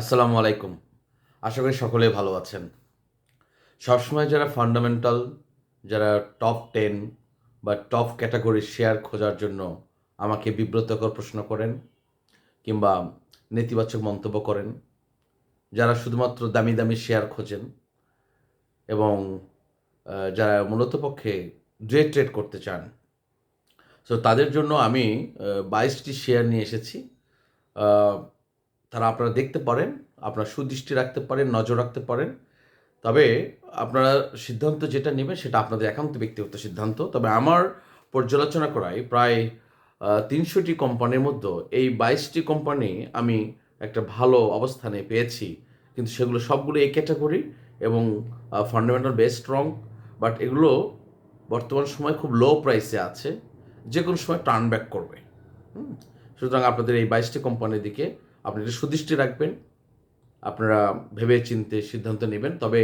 আসসালামু আলাইকুম। আশা করি সকলেই ভালো আছেন। সবসময় যারা ফান্ডামেন্টাল যারা টপ টেন বা টপ ক্যাটাগরি শেয়ার খোঁজার জন্য আমাকে বিব্রতকর প্রশ্ন করেন কিংবা নেতিবাচক মন্তব্য করেন, যারা শুধুমাত্র দামি দামি শেয়ার খোঁজেন এবং যারা মূলত পক্ষে ডে ট্রেড করতে চান। সো তাদের জন্য আমি বাইশটি শেয়ার নিয়ে এসেছি। তারা আপনারা দেখতে পারেন, আপনারা সুদৃষ্টি রাখতে পারেন, নজর রাখতে পারেন। তবে আপনারা সিদ্ধান্ত যেটা নেবেন সেটা আপনাদের একান্ত ব্যক্তিগত সিদ্ধান্ত। তবে আমার পর্যালোচনা করায় প্রায় তিনশোটি কোম্পানির মধ্যে এই বাইশটি কোম্পানি আমি একটা ভালো অবস্থানে পেয়েছি। কিন্তু সেগুলো সবগুলো এই ক্যাটাগরি এবং ফান্ডামেন্টাল বেস স্ট্রং বাট এগুলো বর্তমান সময় খুব লো প্রাইসে আছে। যে কোনো সময় টার্ন ব্যাক করবে। সুতরাং আপনাদের এই বাইশটি কোম্পানির দিকে আপনি এটা সুদৃষ্টি রাখবেন, আপনারা ভেবে চিনতে সিদ্ধান্ত নেবেন, তবে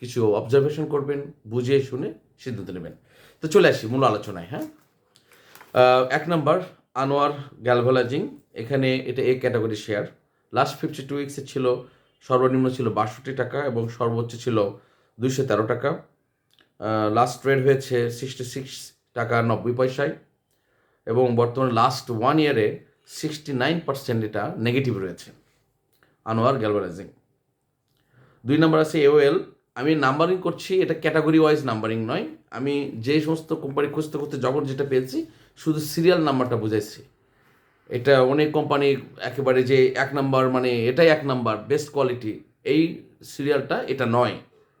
কিছু অবজারভেশন করবেন, বুঝে শুনে সিদ্ধান্ত নেবেন। তো চলে আসি মূল আলোচনায় হ্যাঁ? এক নম্বর, আনোয়ার গ্যালভোলাজিং এখানে এটা A category share. Last fifty two উইক্সে ছিল, সর্বনিম্ন ছিল বাষট্টি টাকা এবং সর্বোচ্চ ছিল দুইশো তেরো টাকা। লাস্ট ট্রেড হয়েছে সিক্সটি সিক্স টাকা নব্বই পয়সায় এবং বর্তমানে লাস্ট ওয়ান ইয়ারে সিক্সটি নাইন পার্সেন্ট এটা নেগেটিভ রয়েছে। আনোয়ার গ্যালভারাইজিং দুই নম্বর আছে এওএল আমি নাম্বারিং করছি, এটা ক্যাটাগরি ওয়াইজ নাম্বারিং নয়। আমি যে সমস্ত কোম্পানি খুঁজতে খুঁজতে যখন যেটা পেয়েছি, শুধু সিরিয়াল নাম্বারটা বুঝাইছি। এটা অনেক কোম্পানি একেবারে যে এক নাম্বার মানে এটাই এক নাম্বার বেস্ট কোয়ালিটি এই সিরিয়ালটা এটা নয়।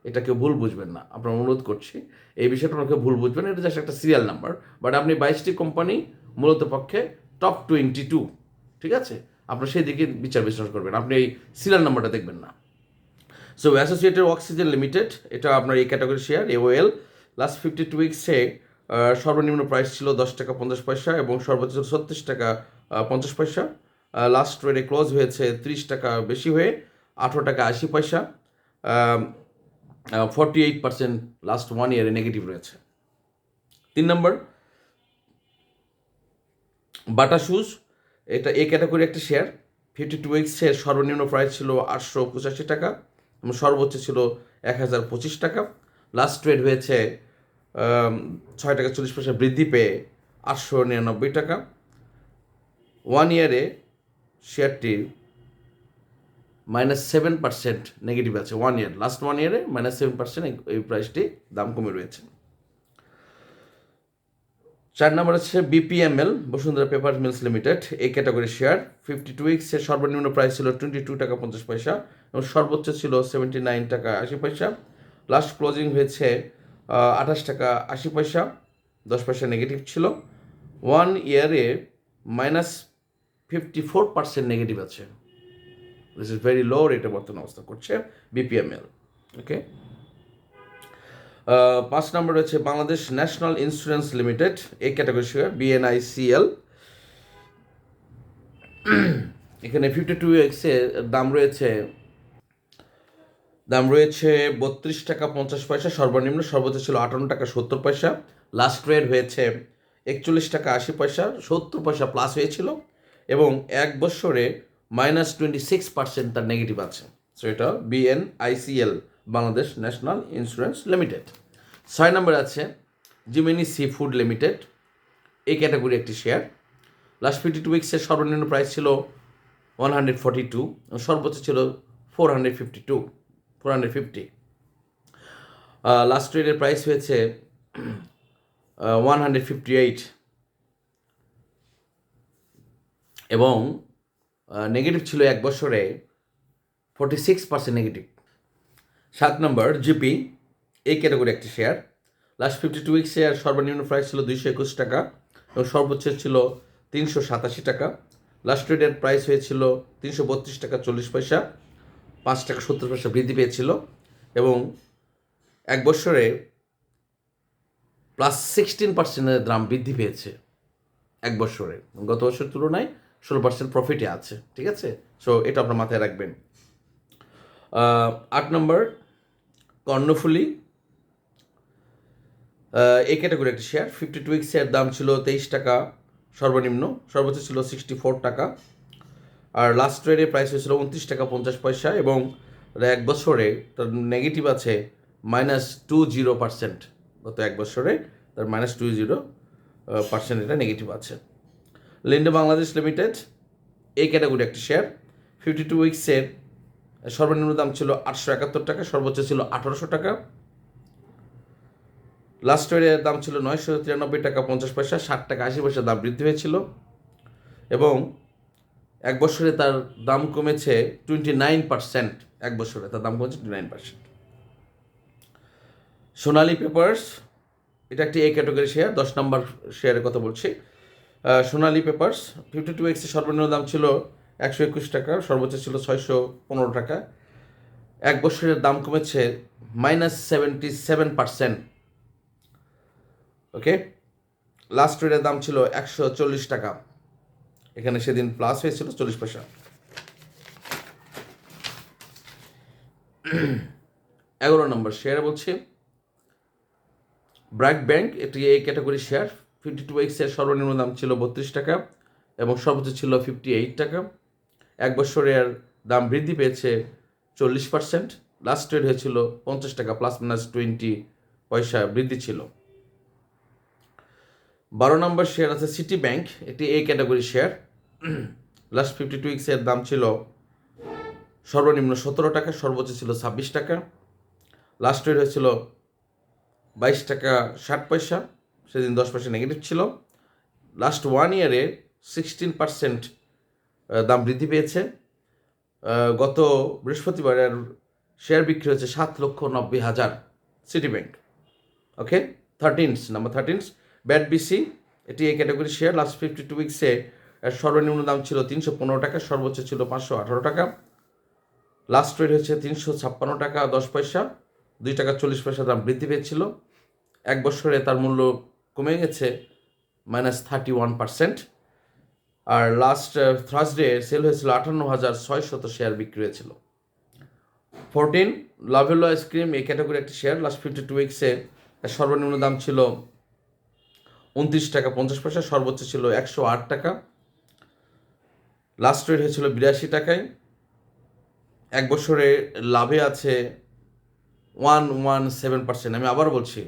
এটা কেউ ভুল বুঝবেন না। আপনার অনুরোধ করছি, এই বিষয়টা আপনাকে ভুল বুঝবেন এটা জাস্ট একটা সিরিয়াল নাম্বার বাট আপনি বাইশটি কোম্পানি মূলত পক্ষে টপ টোয়েন্টি টু ঠিক আছে? আপনার সেই দিকে বিচার বিশ্লেষণ করবেন। আপনি এই সিরিয়াল নাম্বারটা দেখবেন না। সো অ্যাসোসিয়েটেড অক্সিজেন লিমিটেড এটা আপনার এই category share AOL last fifty two উইক্সে সর্বনিম্ন প্রাইস ছিল দশ টাকা পঞ্চাশ পয়সা এবং সর্বোচ্চ ছত্রিশ টাকা পঞ্চাশ পয়সা। লাস্ট ট্রেডে ক্লোজ হয়েছে ত্রিশ টাকা বেশি হয়ে আঠেরো টাকা আশি পয়সা। Forty eight percent last one ইয়ারে নেগেটিভ রয়েছে। তিন নম্বর বাটা শুজ, এটা এ ক্যাটাগরি একটা শেয়ার। ফিফটি টু উইক্সের সর্বনিম্ন প্রাইস ছিল আটশো পঁচাশি টাকা এবং সর্বোচ্চ ছিল এক হাজার পঁচিশ টাকা। লাস্ট ট্রেড হয়েছে ছয় টাকা চল্লিশ পয়সা বৃদ্ধি পেয়ে আটশো নিরানব্বই টাকা। ওয়ান ইয়ারে শেয়ারটি মাইনাস সেভেন পার্সেন্ট নেগেটিভ আছে ওয়ান ইয়ার লাস্ট ওয়ান ইয়ারে মাইনাস সেভেন পার্সেন্ট এই প্রাইসটি দাম কমে রয়েছে। চার নম্বর হচ্ছে BPML Bashundhara paper mills limited এই ক্যাটাগরি শেয়ার ফিফটি টু উইক্সের সর্বনিম্ন প্রাইস ছিল টোয়েন্টি টু টাকা পঞ্চাশ পয়সা এবং সর্বোচ্চ ছিল সেভেন্টি নাইন টাকা আশি পয়সা। লাস্ট ক্লোজিং হয়েছে আঠাশ টাকা আশি পয়সা, দশ পয়সা নেগেটিভ ছিল। ওয়ান ইয়ারে minus fifty four percent negative আছে। দিস ইজ ভেরি লো রেটে বর্তমান অবস্থা করছে বিপিএমএল ওকে পাঁচ নম্বর রয়েছে বাংলাদেশ ন্যাশনাল ইন্স্যুরেন্স লিমিটেড এই ক্যাটাগরি শেয়ার বিএনআইসিএল এখানে ফিফটি টু এক্সের দাম রয়েছে দাম রয়েছে বত্রিশ টাকা পঞ্চাশ পয়সা, সর্বনিম্ন সর্বোচ্চ ছিল আটান্ন টাকা সত্তর পয়সা। লাস্ট রেট হয়েছে একচল্লিশ টাকা আশি পয়সা, সত্তর পয়সা প্লাস হয়েছিল এবং এক বছরে মাইনাস টোয়েন্টি সিক্স পার্সেন্ট তার নেগেটিভ আছে। সো এটা BNICL Bangladesh national insurance limited. ছয় নম্বর আছে জিমিনি সি ফুড লিমিটেড এই ক্যাটাগরি একটি শেয়ার। লাস্ট ফিফটি টু উইক্সের সর্বনিম্ন প্রাইস ছিল ওয়ান হান্ড্রেড ফর্টি টু সর্বোচ্চ ছিল four hundred fifty two four hundred fifty last ট্রেডের price হয়েছে ওয়ান হান্ড্রেড ফিফটি এইট এবং নেগেটিভ ছিল এক বছরে ফোর্টি সিক্স পার্সেন্ট নেগেটিভ সাত নম্বর জিপি এই ক্যাটাগরি একটি share last fifty two week share সর্বনিম্ন প্রাইস ছিল দুইশো একুশ টাকা এবং সর্বোচ্চ ছিল তিনশো সাতাশি টাকা। লাস্ট ট্রেডের প্রাইস হয়েছিল তিনশো বত্রিশ টাকা চল্লিশ পয়সা, পাঁচ টাকা সত্তর পয়সা বৃদ্ধি পেয়েছিল এবং এক বছরে প্লাস সিক্সটিন পার্সেন্টের দাম বৃদ্ধি পেয়েছে এক বছরে। গত বছরের তুলনায় ষোলো পার্সেন্ট প্রফিটে আছে, ঠিক আছে? সো এটা আপনার মাথায় রাখবেন। আট নম্বর কর্ণফুলি। এই ক্যাটাগরি একটা শেয়ার ফিফটি টু উইক্সের দাম ছিল তেইশ টাকা, সর্বনিম্ন। সর্বোচ্চ ছিল সিক্সটি ফোর টাকা। আর লাস্ট ট্রেডে প্রাইস হয়েছিল উনত্রিশ টাকা পঞ্চাশ পয়সা এবং এক বছরে তার নেগেটিভ আছে মাইনাস টু জিরো পার্সেন্ট গত এক বছরে তার মাইনাস টু জিরো পার্সেন্ট এটা নেগেটিভ আছে। লিন্ডো বাংলাদেশ লিমিটেড এই ক্যাটাগরি একটি শেয়ার ফিফটি টু উইক্সের সর্বনিম্ন দাম ছিল আটশো একাত্তর টাকা, সর্বোচ্চ ছিল আঠারোশো টাকা। লাস্ট ইয়ারের দাম ছিল নয়শো তিরানব্বই টাকা পঞ্চাশ পয়সা, ষাট টাকা আশি পয়সা দাম বৃদ্ধি হয়েছিল। এবং এক বছরে তার দাম কমেছে টোয়েন্টি নাইন পার্সেন্ট, এক বছরে তার দাম কমেছে twenty nine percent. Sonali papers, এটা একটি এ ক্যাটাগরি শেয়ার দশ নম্বর শেয়ারের কথা বলছি। সোনালি পেপার্স ফিফটি টু এক্সের সর্বনিম্ন দাম ছিল একশো একুশ টাকা, সর্বোচ্চ ছিল ছয়শো পনেরো টাকা। এক বছরের দাম কমেছে minus seventy seven percent okay last রেটের দাম ছিল একশো চল্লিশ টাকা। এখানে সেদিন প্লাস হয়েছিল চল্লিশ পয়সা। এগারো নম্বর শেয়ার বলছি। ব্র্যাক ব্যাংক এটি এই ক্যাটাগরি শেয়ার ফিফটি টু এক্সের সর্বনিম্ন দাম ছিল বত্রিশ টাকা এবং সর্বোচ্চ ছিল ফিফটি এইট টাকা। এক বছরের দাম বৃদ্ধি পেয়েছে চল্লিশ পার্সেন্ট লাস্ট রেট হয়েছিল পঞ্চাশ টাকা প্লাস মাইনাস টোয়েন্টি পয়সা বৃদ্ধি ছিল। বারো নম্বর শেয়ার আছে সিটি ব্যাংক এটি A category share last fifty two এক্সের দাম ছিল সর্বনিম্ন সতেরো টাকা, সর্বোচ্চ ছিল ছাব্বিশ টাকা। লাস্ট রেট হয়েছিল বাইশ টাকা ষাট পয়সা, সেদিন দশ পয়সা নেগেটিভ ছিল। লাস্ট ওয়ান ইয়ারে সিক্সটিন পার্সেন্ট দাম বৃদ্ধি পেয়েছে। গত বৃহস্পতিবারের শেয়ার বিক্রি হয়েছে সাত লক্ষ নব্বই হাজার city bank okay thirteenth number thirteenth BAT BC এটি এই category share last fifty two উইক্সে সর্বনিম্ন দাম ছিল তিনশো পনেরো টাকা, সর্বোচ্চ ছিল পাঁচশো আঠারো টাকা। লাস্ট রেট হচ্ছে তিনশো ছাপ্পান্ন টাকা, দশ পয়সা, দুই টাকা চল্লিশ পয়সা দাম বৃদ্ধি পেয়েছিল। এক বছরে তার মূল্য কমে গেছে মাইনাস থার্টি ওয়ান পার্সেন্ট আর লাস্ট থার্সডে সেল হয়েছিল আটান্ন হাজার ছয় শত শেয়ার বিক্রি হয়েছিল। ফোরটিন লাভেলো আইসক্রিম এই ক্যাটাগরি একটি শেয়ার লাস্ট ফিফটি টু উইক্সে সর্বনিম্ন দাম ছিল উনত্রিশ টাকা পঞ্চাশ পয়সা, সর্বোচ্চ ছিল একশো আট টাকা। লাস্ট রেট হয়েছিল বিরাশি টাকায়। এক বছরে লাভে আছে ওয়ান ওয়ান সেভেন পার্সেন্ট আমি আবার বলছি,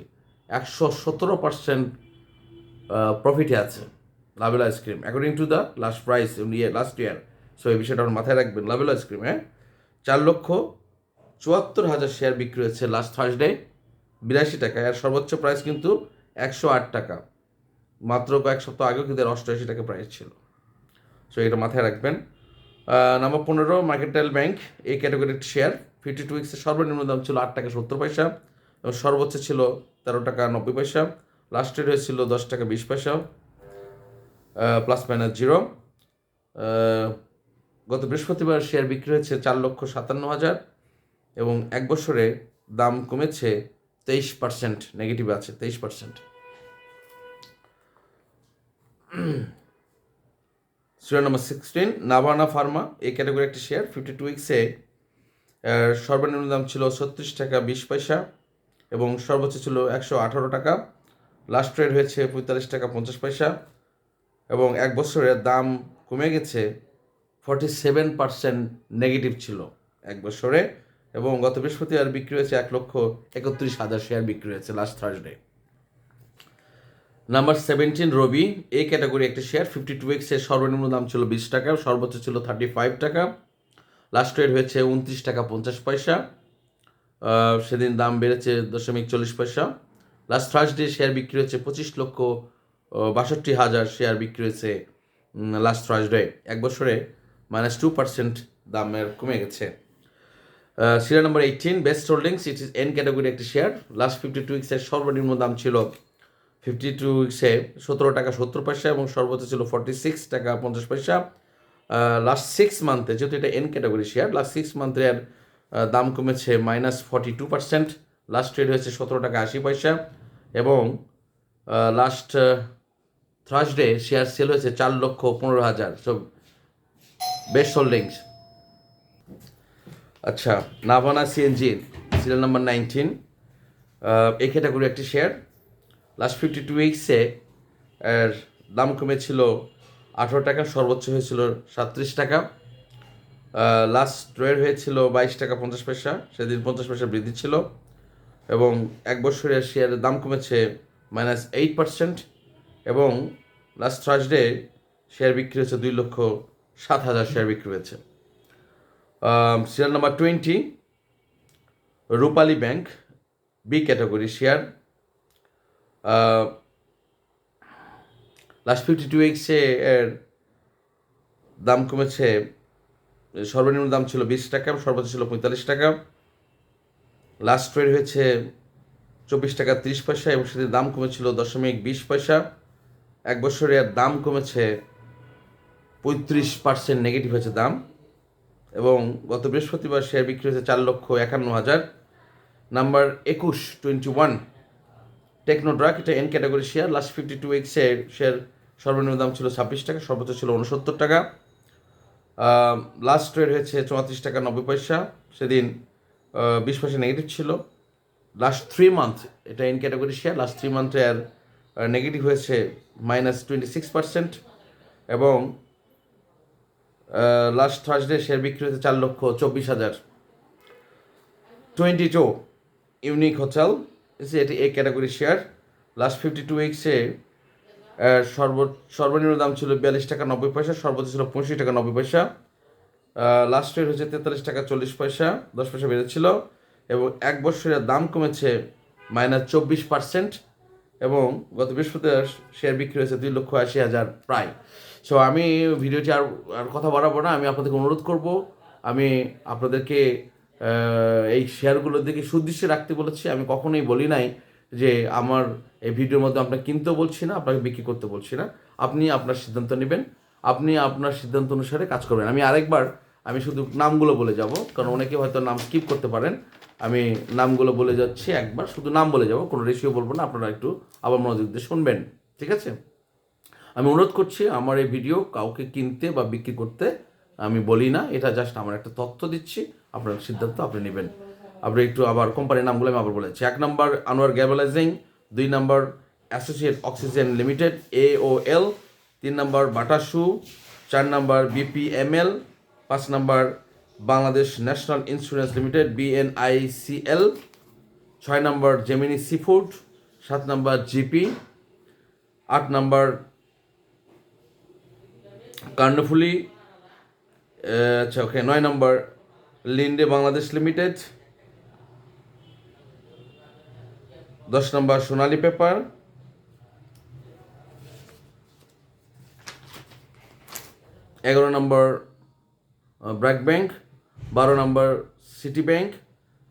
একশো সতেরো পার্সেন্ট প্রফিটে আছে। Lovello ice cream according to the last price last year so এই বিষয়টা আমার মাথায় রাখবেন লাভেল আইসক্রিম হ্যাঁ? চার লক্ষ চুয়াত্তর হাজার শেয়ার বিক্রি হয়েছে লাস্ট থার্সডে বিরাশি টাকা আর সর্বোচ্চ প্রাইস কিন্তু একশো আট টাকা। মাত্র কয়েক সপ্তাহ আগেও কিন্তু এর অষ্টআশি টাকা প্রাইস ছিল। সো এটা মাথায় রাখবেন। নাম্বার পনেরো মার্কেটাইল ব্যাংক এই ক্যাটাগরির শেয়ার ফিফটি টু উইক্সের সর্বনিম্ন দাম ছিল আট টাকা সত্তর পয়সা এবং সর্বোচ্চ ছিল তেরো টাকা নব্বই পয়সা। লাস্ট রেট হয়েছিল দশ টাকা বিশ পয়সা। প্লাস মাইনাস জিরো গত বৃহস্পতিবার শেয়ার বিক্রি হয়েছে চার লক্ষ সাতান্ন হাজার এবং এক বছরে দাম কমেছে তেইশ পার্সেন্ট নেগেটিভ আছে তেইশ percent serial number sixteen Navana pharma এই ক্যাটাগরি একটি শেয়ার ফিফটি টু উইক্সে সর্বনিম্ন দাম ছিল ছত্রিশ টাকা বিশ পয়সা এবং সর্বোচ্চ ছিল একশো আঠারো টাকা। লাস্ট রেট হয়েছে পঁয়তাল্লিশ টাকা পঞ্চাশ পয়সা। এবং এক বছরের দাম কমে গেছে ফর্টি সেভেন পার্সেন্ট নেগেটিভ ছিল এক বছরে এবং গত বৃহস্পতিবার বিক্রি হয়েছে এক লক্ষ একত্রিশ হাজার শেয়ার বিক্রি হয়েছে last Thursday number seventeen Robi এই ক্যাটাগরি একটা শেয়ার ফিফটি টু এক্সের সর্বনিম্ন দাম ছিল বিশ টাকা, সর্বোচ্চ ছিল থার্টি ফাইভ টাকা। লাস্ট রেট হয়েছে উনত্রিশ টাকা পঞ্চাশ পয়সা। সেদিন দাম বেড়েছে দশমিক চল্লিশ পয়সা। লাস্ট থার্সডে শেয়ার বিক্রি হয়েছে পঁচিশ লক্ষ বাষট্টি হাজার শেয়ার বিক্রি হয়েছে লাস্ট থার্সডে এক বছরে মাইনাস টু পার্সেন্ট দামের কমে গেছে। Serial number eighteen best holdings it is N category একটি শেয়ার লাস্ট ফিফটি টু উইক্সের সর্বনিম্ন দাম ছিল ফিফটি টু উইক্সে সতেরো টাকা সত্তর পয়সা এবং সর্বোচ্চ ছিল ফর্টি সিক্স টাকা পঞ্চাশ পয়সা। লাস্ট সিক্স মান্থে যেহেতু এটা N category share last six মান্থের দাম কমেছে minus forty two percent last trade হয়েছে সতেরো টাকা আশি পয়সা এবং লাস্ট থার্সডে শেয়ার সেল হয়েছে চার লক্ষ পনেরো হাজার। সব বেস্ট হোল্ডিংস আচ্ছা Navana CNG serial number nineteen এই ক্যাটাগরি একটি শেয়ার লাস্ট ফিফটি টু উইক্সে এর দাম কমেছিল আঠারো টাকা, সর্বোচ্চ হয়েছিল সাতত্রিশ টাকা। লাস্ট ট্রেড হয়েছিল বাইশ টাকা পঞ্চাশ পয়সা, সেদিন পঞ্চাশ পয়সা বৃদ্ধি ছিল। এবং এক বছরের শেয়ারের দাম কমেছে মাইনাস এইট পার্সেন্ট এবং লাস্ট থার্সডে শেয়ার বিক্রি হয়েছে দুই লক্ষ সাত হাজার শেয়ার বিক্রি হয়েছে। Share number twenty Rupali bank B category share last fifty two উইক্সে এর দাম কমেছে, সর্বনিম্ন দাম ছিল বিশ টাকা, সর্বোচ্চ ছিল পঁয়তাল্লিশ টাকা। লাস্ট ট্রেড হয়েছে চব্বিশ টাকা তিরিশ পয়সা এবং সেটির দাম কমেছিল দশমিক বিশ পয়সা। এক বছরে এর দাম কমেছে পঁয়ত্রিশ পার্সেন্ট নেগেটিভ হয়েছে দাম এবং গত বৃহস্পতিবার শেয়ার বিক্রি হয়েছে চার লক্ষ একান্ন হাজার। নাম্বার একুশ টোয়েন্টি ওয়ান টেকনোড্রাক এটা N category share last fifty two উইক্সে share সর্বনিম্ন দাম ছিল ছাব্বিশ টাকা, সর্বোচ্চ ছিল উনসত্তর টাকা। লাস্ট ট্রেড হয়েছে চৌত্রিশ টাকা নব্বই পয়সা, সেদিন বিশ পয়সা নেগেটিভ ছিল। লাস্ট থ্রি মান্থ এটা N category share last three মান্থে আর নেগেটিভ হয়েছে মাইনাস টোয়েন্টি সিক্স পার্সেন্ট এবং লাস্ট থার্সডে শেয়ার বিক্রি হয়েছে চার লক্ষ চব্বিশ হাজার। টোয়েন্টি টু ইউনিক হোটেল এটি A category share last fifty two উইক্সে সর্ব, সর্বনিম্ন দাম ছিল বিয়াল্লিশ টাকা নব্বই পয়সা, সর্বোচ্চ ছিল পঁয়ষট্টি টাকা নব্বই পয়সা। লাস্ট রেট হচ্ছে তেতাল্লিশ টাকা চল্লিশ পয়সা, দশ পয়সা বেড়েছিল এবং এক বছরের দাম কমেছে মাইনাস চব্বিশ পার্সেন্ট এবং গত বৃহস্পতিবার শেয়ার বিক্রি হয়েছে দুই লক্ষ আশি হাজার প্রায়। সো আমি ভিডিওটি আর আর কথা বাড়াবো না, আমি আপনাদেরকে অনুরোধ করব, আমি আপনাদেরকে এই শেয়ারগুলোর দিকে সুদৃশ্যে রাখতে বলেছি, আমি কখনোই বলি নাই যে আমার এই ভিডিওর মধ্যে আপনাকে কিনতেও বলছি না, আপনাকে বিক্রি করতে বলছি না। আপনি আপনার সিদ্ধান্ত নেবেন, আপনি আপনার সিদ্ধান্ত অনুসারে কাজ করবেন। আমি আরেকবার, আমি শুধু নামগুলো বলে যাব, কারণ অনেকে হয়তো নাম স্কিপ করতে পারেন আমি নামগুলো বলে যাচ্ছি একবার, শুধু নাম বলে যাব, কোনো রেশিও বলব না, আপনারা একটু আবার মনোযোগ দিয়ে শুনবেন, ঠিক আছে? আমি অনুরোধ করছি, আমার এই ভিডিও কাউকে কিনতে বা বিক্রি করতে আমি বলি না, এটা জাস্ট আমার একটা তথ্য দিচ্ছি, আপনার সিদ্ধান্ত আপনি নেবেন। আপনি একটু আবার কোম্পানির নামগুলো আমি আবার বলেছি এক নম্বর আনোয়ার গ্যাবলাইজিং দুই নম্বর associate oxygen limited A O L তিন নম্বর বাটা শু চার নম্বর বিপিএমএল পাঁচ নম্বর Bangladesh national insurance limited, BNICL, ছয় নম্বর জেমিনি সিফুড, সাত নম্বর জিপি, আট নম্বর কর্ণফুলি আচ্ছা ওকে নয় নম্বর লিন্ডে বাংলাদেশ লিমিটেড, দশ নম্বর সোনালী পেপার, এগারো নম্বর ব্র্যাক ব্যাংক বারো নম্বর সিটি ব্যাংক,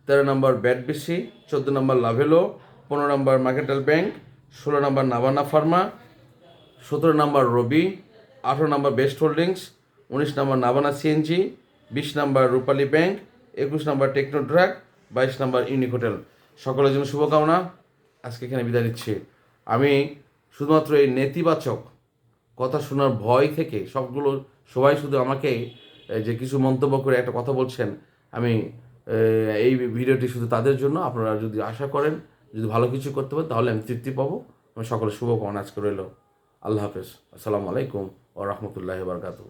তেরো নম্বর ব্যাটবিসি, চোদ্দ নম্বর লাভেলো, পনেরো নম্বর মার্কেটাল ব্যাংক, ষোলো নম্বর নাবানা ফার্মা, সতেরো নম্বর রবি, আঠেরো নম্বর বেস্ট হোল্ডিংস, উনিশ নম্বর নাবানা সিএনজি, বিশ নম্বর রূপালী ব্যাংক, একুশ নম্বর টেকনোড্রাক বাইশ নম্বর ইউনিক হোটেল। সকলের জন্য শুভকামনা। আজকে এখানে বিদায় নিচ্ছি। আমি শুধুমাত্র এই নেতিবাচক কথা শোনার ভয় থেকে সবগুলো, সবাই শুধু আমাকে যে কিছু মন্তব্য করে একটা কথা বলছেন, আমি এই ভিডিওটি শুধু তাদের জন্য, আপনারা যদি আশা করেন, যদি ভালো কিছু করতে পারেন, তাহলে আমি তৃপ্তি পাবো। আমি সকলের শুভকামনা আজকে রইল। আল্লাহ হাফেজ। আসসালামু আলাইকুম ও রহমতুল্লাহ বারকাতু